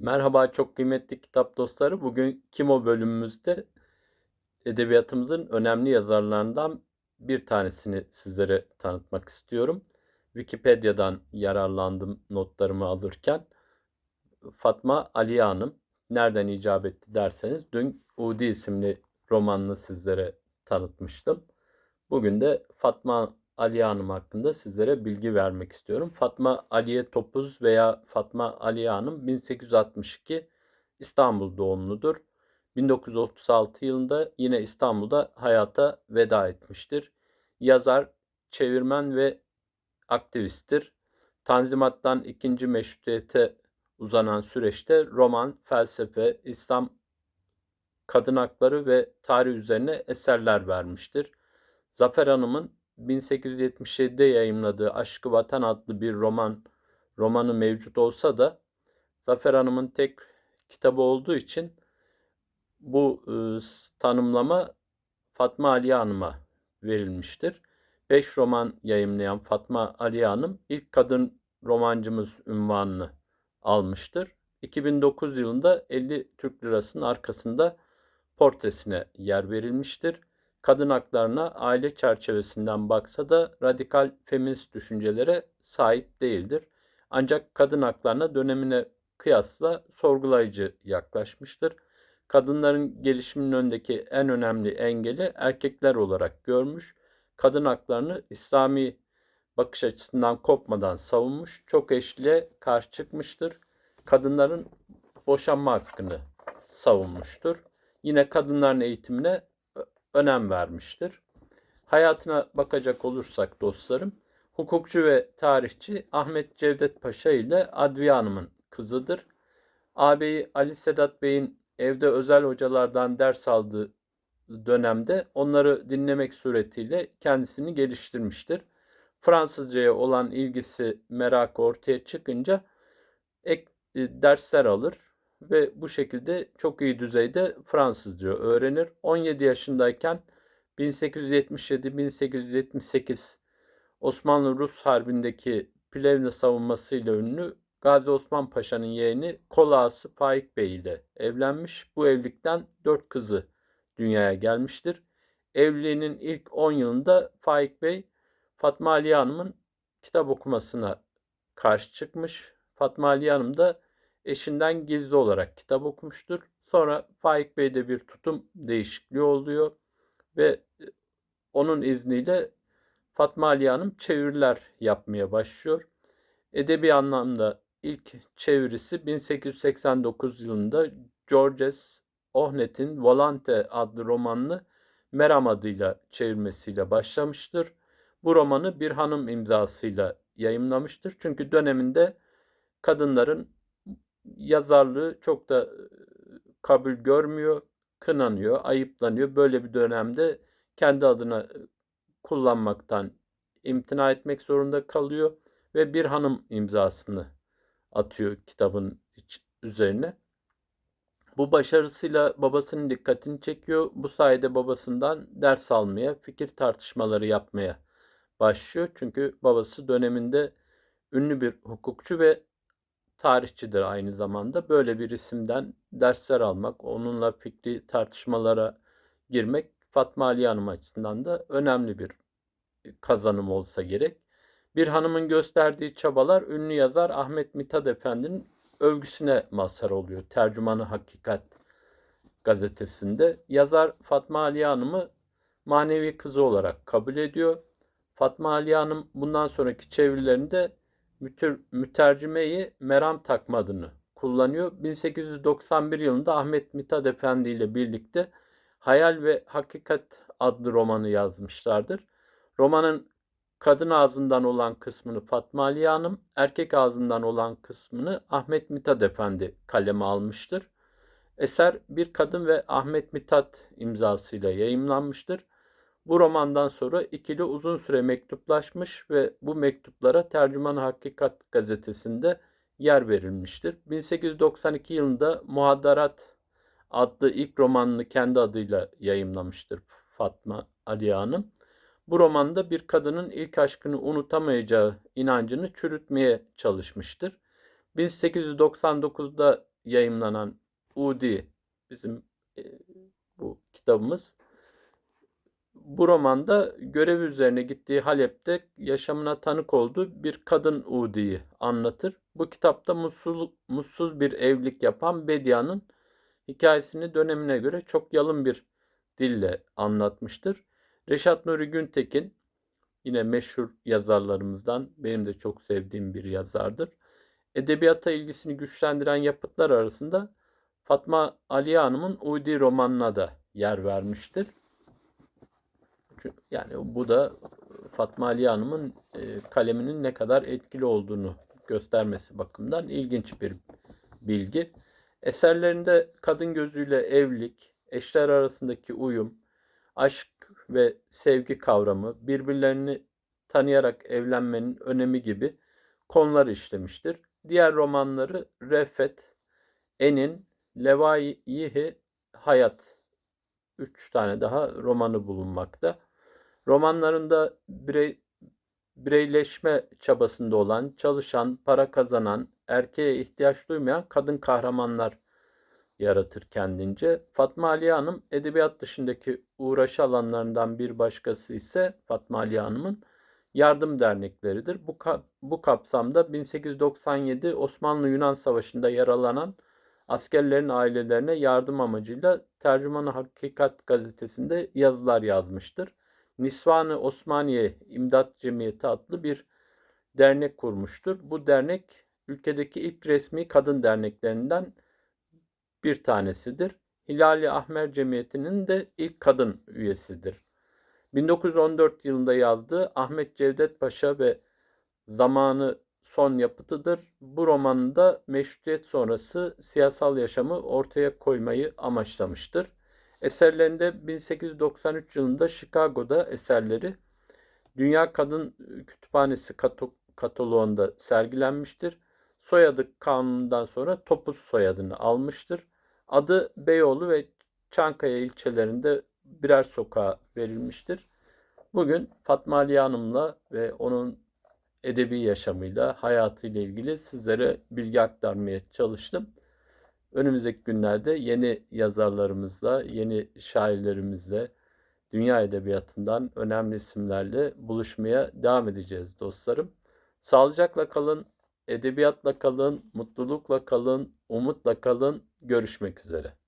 Merhaba çok kıymetli kitap dostları. Bugün Kimo bölümümüzde edebiyatımızın önemli yazarlarından bir tanesini sizlere tanıtmak istiyorum. Wikipedia'dan yararlandım notlarımı alırken. Fatma Aliye Hanım nereden icap etti derseniz dün Udi isimli romanını sizlere tanıtmıştım. Bugün de Fatma Aliye Hanım hakkında sizlere bilgi vermek istiyorum. Fatma Aliye Topuz veya Fatma Aliye Hanım 1862 İstanbul doğumludur. 1936 yılında yine İstanbul'da hayata veda etmiştir. Yazar, çevirmen ve aktivisttir. Tanzimat'tan ikinci meşrutiyete uzanan süreçte roman, felsefe, İslam kadın hakları ve tarih üzerine eserler vermiştir. Zafer Hanım'ın 1877'de yayımladığı Aşkı Vatan adlı bir roman romanı mevcut olsa da Zafer Hanım'ın tek kitabı olduğu için bu e, tanımlama Fatma Aliye Hanım'a verilmiştir. 5 roman yayımlayan Fatma Aliye Hanım ilk kadın romancımız ünvanını almıştır. 2009 yılında 50 Türk Lirası'nın arkasında portresine yer verilmiştir. Kadın haklarına aile çerçevesinden baksa da radikal feminist düşüncelere sahip değildir. Ancak kadın haklarına dönemine kıyasla sorgulayıcı yaklaşmıştır. Kadınların gelişiminin önündeki en önemli engeli erkekler olarak görmüş. Kadın haklarını İslami bakış açısından kopmadan savunmuş. Çok eşliğe karşı çıkmıştır. Kadınların boşanma hakkını savunmuştur. Yine kadınların eğitimine önem vermiştir. Hayatına bakacak olursak dostlarım, hukukçu ve tarihçi Ahmet Cevdet Paşa ile Adviye Hanım'ın kızıdır. Ağabeyi Ali Sedat Bey'in evde özel hocalardan ders aldığı dönemde onları dinlemek suretiyle kendisini geliştirmiştir. Fransızcaya olan ilgisi, merakı ortaya çıkınca ek e, dersler alır ve bu şekilde çok iyi düzeyde Fransızca öğrenir. 17 yaşındayken 1877-1878 Osmanlı-Rus Harbi'ndeki Plevne savunmasıyla ünlü Gazi Osman Paşa'nın yeğeni Kolağası Faik Bey ile evlenmiş. Bu evlilikten dört kızı dünyaya gelmiştir. Evliliğinin ilk 10 yılında Faik Bey Fatma Aliye Hanım'ın kitap okumasına karşı çıkmış. Fatma Aliye Hanım da eşinden gizli olarak kitap okumuştur. Sonra Faik Bey'de bir tutum değişikliği oluyor ve e, onun izniyle Fatma Aliye Hanım çeviriler yapmaya başlıyor. Edebi anlamda ilk çevirisi 1889 yılında Georges Ohnet'in Volante adlı romanını Meram adıyla çevirmesiyle başlamıştır. Bu romanı bir hanım imzasıyla yayımlamıştır. Çünkü döneminde kadınların yazarlığı çok da kabul görmüyor, kınanıyor, ayıplanıyor. Böyle bir dönemde kendi adına kullanmaktan imtina etmek zorunda kalıyor ve bir hanım imzasını atıyor kitabın üzerine. Bu başarısıyla babasının dikkatini çekiyor. Bu sayede babasından ders almaya, fikir tartışmaları yapmaya başlıyor. Çünkü babası döneminde ünlü bir hukukçu ve tarihçidir aynı zamanda. Böyle bir isimden dersler almak, onunla fikri tartışmalara girmek Fatma Ali Hanım açısından da önemli bir kazanım olsa gerek. Bir hanımın gösterdiği çabalar ünlü yazar Ahmet Mithat Efendi'nin övgüsüne mazhar oluyor. Tercümanı Hakikat gazetesinde. Yazar Fatma Ali Hanım'ı manevi kızı olarak kabul ediyor. Fatma Ali Hanım bundan sonraki çevirilerinde mütür, mütercimeyi Meram takma adını kullanıyor. 1891 yılında Ahmet Mithat Efendi ile birlikte Hayal ve Hakikat adlı romanı yazmışlardır. Romanın kadın ağzından olan kısmını Fatma Aliye Hanım, erkek ağzından olan kısmını Ahmet Mithat Efendi kaleme almıştır. Eser bir kadın ve Ahmet Mithat imzasıyla yayımlanmıştır. Bu romandan sonra ikili uzun süre mektuplaşmış ve bu mektuplara Tercüman Hakikat gazetesinde yer verilmiştir. 1892 yılında Muhaddarat adlı ilk romanını kendi adıyla yayımlamıştır Fatma Aliye Hanım. Bu romanda bir kadının ilk aşkını unutamayacağı inancını çürütmeye çalışmıştır. 1899'da yayımlanan Udi bizim e, bu kitabımız. Bu romanda görev üzerine gittiği Halep'te yaşamına tanık olduğu bir kadın Udi'yi anlatır. Bu kitapta mutsuz, mutsuz bir evlilik yapan Bedia'nın hikayesini dönemine göre çok yalın bir dille anlatmıştır. Reşat Nuri Güntekin yine meşhur yazarlarımızdan benim de çok sevdiğim bir yazardır. Edebiyata ilgisini güçlendiren yapıtlar arasında Fatma Aliye Hanım'ın Udi romanına da yer vermiştir. Yani bu da Fatma Aliye Hanım'ın e, kaleminin ne kadar etkili olduğunu göstermesi bakımından ilginç bir bilgi. Eserlerinde kadın gözüyle evlilik, eşler arasındaki uyum, aşk ve sevgi kavramı, birbirlerini tanıyarak evlenmenin önemi gibi konular işlemiştir. Diğer romanları Refet, Enin, Levayi Hayat. Üç tane daha romanı bulunmakta. Romanlarında birey, bireyleşme çabasında olan, çalışan, para kazanan, erkeğe ihtiyaç duymayan kadın kahramanlar yaratır kendince. Fatma Aliye Hanım edebiyat dışındaki uğraşı alanlarından bir başkası ise Fatma Aliye Hanım'ın yardım dernekleridir. Bu, bu kapsamda 1897 Osmanlı-Yunan Savaşı'nda yaralanan askerlerin ailelerine yardım amacıyla Tercümanı Hakikat gazetesinde yazılar yazmıştır. Nisvanı Osmaniye İmdat Cemiyeti adlı bir dernek kurmuştur. Bu dernek ülkedeki ilk resmi kadın derneklerinden bir tanesidir. Hilali Ahmer Cemiyeti'nin de ilk kadın üyesidir. 1914 yılında yazdığı Ahmet Cevdet Paşa ve Zamanı son yapıtıdır. Bu romanında meşrutiyet sonrası siyasal yaşamı ortaya koymayı amaçlamıştır. Eserlerinde 1893 yılında Chicago'da eserleri Dünya Kadın Kütüphanesi kataloğunda sergilenmiştir. Soyadı kanunundan sonra Topuz soyadını almıştır. Adı Beyoğlu ve Çankaya ilçelerinde birer sokağa verilmiştir. Bugün Fatma Aliye Hanım'la ve onun edebi yaşamıyla, hayatıyla ilgili sizlere bilgi aktarmaya çalıştım. Önümüzdeki günlerde yeni yazarlarımızla, yeni şairlerimizle, dünya edebiyatından önemli isimlerle buluşmaya devam edeceğiz dostlarım. Sağlıcakla kalın, edebiyatla kalın, mutlulukla kalın, umutla kalın. Görüşmek üzere.